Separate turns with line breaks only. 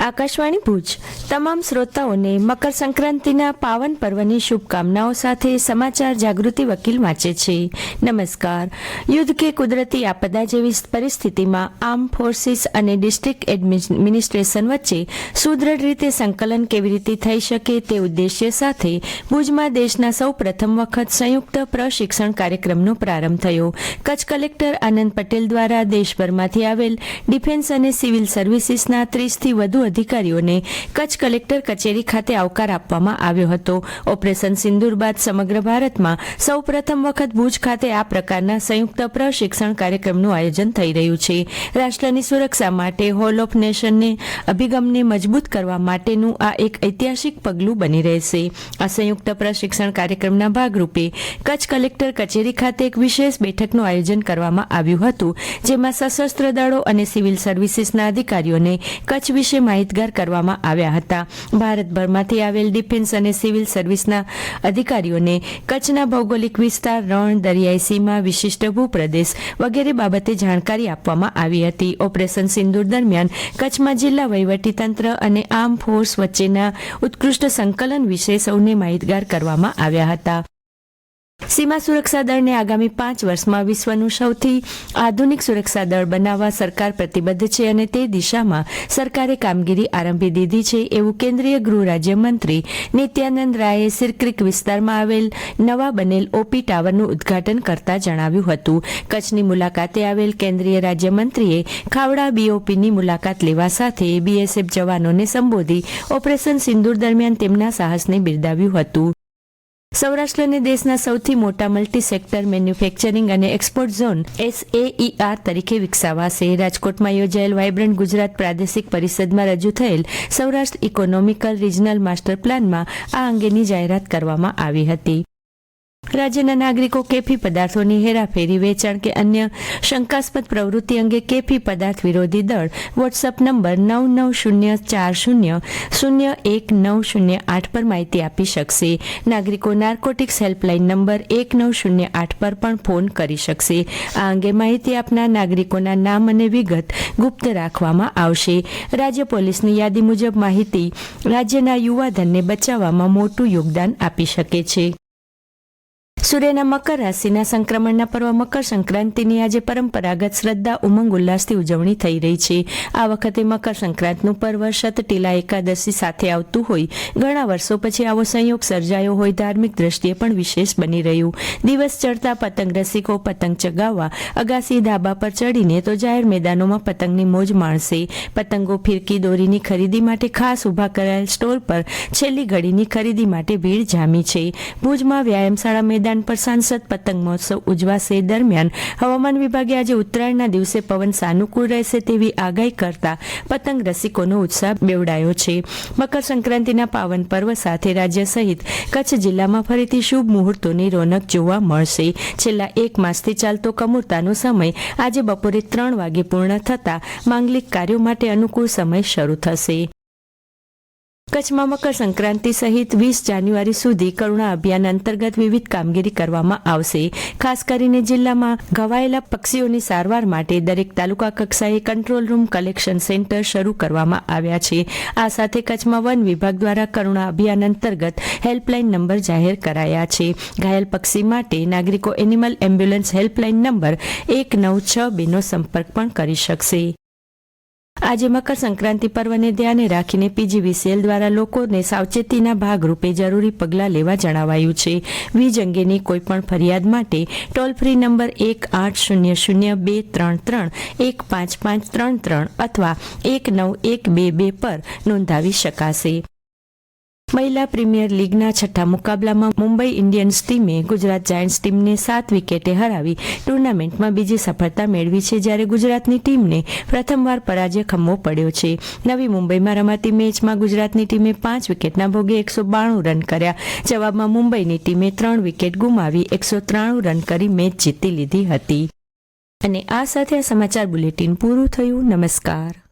આકાશવાણી ભુજ. તમામ શ્રોતાઓને મકર સંક્રાંતિના પાવન પર્વની શુભકામનાઓ સાથે સમાચાર જાગૃતિ વકીલ વાંચે છે. નમસ્કાર. યુદ્ધ કે કુદરતી આપદા જેવી પરિસ્થિતિમાં આર્મ ફોર્સિસ અને ડિસ્ટ્રિક્ટ એડમિનિસ્ટ્રેશન વચ્ચે સુદૃઢ રીતે સંકલન કેવી રીતે થઈ શકે તે ઉદ્દેશ્ય સાથે ભુજમાં દેશના સૌ પ્રથમ વખત સંયુક્ત પ્રશિક્ષણ કાર્યક્રમનો પ્રારંભ થયો. કચ્છ કલેક્ટર આનંદ પટેલ દ્વારા દેશભરમાંથી આવેલ ડિફેન્સ અને સિવિલ સર્વિસીસના ત્રીસથી વધુ અધિકારીઓને કચ્છ કલેક્ટર કચેરી ખાતે આવકાર આપવામાં આવ્યો હતો. ઓપરેશન સિંદુર બાદ સમગ્ર ભારતમાં સૌ પ્રથમ વખત ભુજ ખાતે આ પ્રકારના સંયુક્ત પ્રશિક્ષણ કાર્યક્રમનું આયોજન થઈ રહ્યું છે. રાષ્ટ્રની સુરક્ષા માટે હોલ ઓફ નેશનને અભિગમને મજબૂત કરવા માટેનું આ એક ઐતિહાસિક પગલું બની રહેશે. આ સંયુક્ત પ્રશિક્ષણ કાર્યક્રમના ભાગરૂપે કચ્છ કલેક્ટર કચેરી ખાતે એક વિશેષ બેઠકનું આયોજન કરવામાં આવ્યું હતું, જેમાં સશસ્ત્ર દળો અને સિવિલ સર્વિસીસના અધિકારીઓને કચ્છ વિશે માહિતગાર કરવામાં આવ્યા હતા. ભારતભરમાંથી આવેલ ડિફેન્સ અને સિવિલ સર્વિસના અધિકારીઓને કચ્છના ભૌગોલિક વિસ્તાર, રણ, દરિયાઈ સીમા, વિશિષ્ટ ભૂપ્રદેશ વગેરે બાબતે જાણકારી આપવામાં આવી હતી. ઓપરેશન સિંદુર દરમિયાન કચ્છમાં જિલ્લા વહીવટીતંત્ર અને આર્મ ફોર્સ વચ્ચેના ઉત્કૃષ્ટ સંકલન વિશે સૌને માહિતગાર કરવામાં આવ્યા હતા. સીમા સુરક્ષા દળને આગામી પાંચ વર્ષમાં વિશ્વનું સૌથી આધુનિક સુરક્ષા દળ બનાવવા સરકાર પ્રતિબદ્ધ છે અને તે દિશામાં સરકારે કામગીરી આરંભી દીધી છે એવું કેન્દ્રીય ગૃહ રાજ્યમંત્રી નિત્યાનંદ રાયે સિરક્રિક વિસ્તારમાં આવેલ નવા બનેલ ઓપી ટાવરનું ઉદ્ઘાટન કરતા જણાવ્યું હતું. કચ્છની મુલાકાતે આવેલ કેન્દ્રીય રાજ્યમંત્રીએ ખાવડા બીઓપીની મુલાકાત લેવા સાથે બીએસએફ જવાનોને સંબોધી ઓપરેશન સિંદુર દરમિયાન તેમના સાહસને બિરદાવ્યું હતું. સૌરાષ્ટ્રને દેશના સૌથી મોટા મલ્ટી સેક્ટર મેન્યુફેક્ચરિંગ અને એક્સપોર્ટ ઝોન એસએઈઆર તરીકે વિકસાવાશે. રાજકોટમાં યોજાયેલ વાયબ્રન્ટ ગુજરાત પ્રાદેશિક પરિષદમાં રજૂ થયેલ સૌરાષ્ટ્ર ઇકોનોમિકલ રિજનલ માસ્ટર પ્લાનમાં આ અંગેની જાહેરાત કરવામાં આવી હતી. રાજ્યના નાગરિકો કેફી પદાર્થોની હેરાફેરી, વેચાણ કે અન્ય શંકાસ્પદ પ્રવૃત્તિ અંગે કેફી પદાર્થ વિરોધી દળ વોટ્સઅપ નંબર નવ નવ શૂન્ય ચાર શૂન્ય શૂન્ય એક નવ શૂન્ય આઠ પર માહિતી આપી શકશે. નાગરિકો નાર્કોટિક્સ હેલ્પલાઇન નંબર એક નવ શૂન્ય આઠ પર પણ ફોન કરી શકશે. આ અંગે માહિતી આપનાર નાગરિકોના નામ અને વિગત ગુપ્ત રાખવામાં આવશે. રાજ્ય પોલીસની યાદી મુજબ માહિતી રાજ્યના યુવાધનને બચાવવામાં મોટું યોગદાન આપી શકે છે. સૂર્યના મકર, રાશિના સંક્રમણના પર્વ, મકર સંક્રાંતિની આજે પરંપરાગત શ્રદ્ધા, ઉમંગ, ઉલ્લાસથી ઉજવણી થઈ રહી છે. આ વખતે મકર સંક્રાંતનું પર્વ શતટીલા એકાદશી સાથે આવતું હોય. ઘણા વર્ષો પછી આવો સંયોગ સર્જાયો હોય, ધાર્મિક દ્રષ્ટિએ પણ વિશેષ બની રહ્યું. દિવસ ચડતા પતંગ રસિકો પતંગ ચગાવવા, અગાસી ધાબા પર ચડીને તો જાહેર મેદાનોમાં પતંગની મોજ માણશે. પતંગો ફિરકી દોરીની ખરીદી માટે ખાસ ઊભા કરાયેલ સ્ટોલ પર છેલ્લી ઘડીની ખરીદી માટે ભીડ જામી છે. ભુજમાં વ્યાયામશાળા મેદાન પર સાંસદ પતંગ મહોત્સવ ઉજવાશે દરમિયાન હવામાન વિભાગે આજે ઉત્તરાયણના દિવસે પવન સાનુકૂળ રહેશે તેવી આગાહી કરતા પતંગ રસિકોનો ઉત્સાહ બેવડાયો છે. મકર સંક્રાંતિના પાવન પર્વ સાથે રાજ્ય સહિત કચ્છ જિલ્લામાં ફરીથી શુભ મુહૂર્તોની રોનક જોવા મળશે. છેલ્લા એક માસથી ચાલતો કમૂરતાનો સમય આજે બપોરે ત્રણ વાગે પૂર્ણ થતા માંગલિક કાર્યો માટે અનુકૂળ સમય શરૂ થશે. કચ્છમાં મકર સંક્રાંતિ સહિત વીસ જાન્યુઆરી સુધી કરુણા અભિયાન અંતર્ગત વિવિધ કામગીરી કરવામાં આવશે. ખાસ કરીને જિલ્લામાં ઘવાયેલા પક્ષીઓની સારવાર માટે દરેક તાલુકા કક્ષાએ કંટ્રોલ રૂમ કલેક્શન સેન્ટર શરૂ કરવામાં આવ્યા છે. આ સાથે કચ્છમાં વન વિભાગ દ્વારા કરુણા અભિયાન અંતર્ગત હેલ્પલાઇન નંબર જાહેર કરાયા છે. ઘાયલ પક્ષી માટે નાગરિકો એનિમલ એમ્બ્યુલન્સ હેલ્પલાઇન નંબર એક નવ છ બેનો સંપર્ક પણ કરી શકશે. આજે મકર સંક્રાંતિ પર્વને ધ્યાને રાખીને પીજીવીસીએલ દ્વારા લોકોને સાવચેતીના ભાગરૂપે જરૂરી પગલાં લેવા જણાવાયું છે. વીજ અંગેની કોઈપણ ફરિયાદ માટે ટોલ ફ્રી નંબર એક આઠ શૂન્ય શૂન્ય બે ત્રણ ત્રણ એક પાંચ પાંચ ત્રણ ત્રણ અથવા એક નવ એક બે બે પર નોંધાવી શકાશે. મહિલા પ્રીમિયર લીગના છઠ્ઠા મુકાબલામાં મુંબઈ ઇન્ડિયન્સ ટીમે ગુજરાત જાયન્ટ્સ ટીમને સાત વિકેટે હરાવી. ટુર્નામેન્ટમાં બીજી સફળતા મેળવી છે જ્યારે ગુજરાતની ટીમને પ્રથમવાર પરાજય ખમવો પડ્યો છે. નવી મુંબઈમાં રમાતી મેચમાં ગુજરાતની ટીમે પાંચ વિકેટના ભોગે એકસો બાણું રન કર્યા. જવાબમાં મુંબઈની ટીમે ત્રણ વિકેટ ગુમાવી એકસો ત્રાણું રન કરી મેચ જીતી લીધી હતી. અને આ સાથે આ સમાચાર બુલેટિન પૂરું થયું. નમસ્કાર.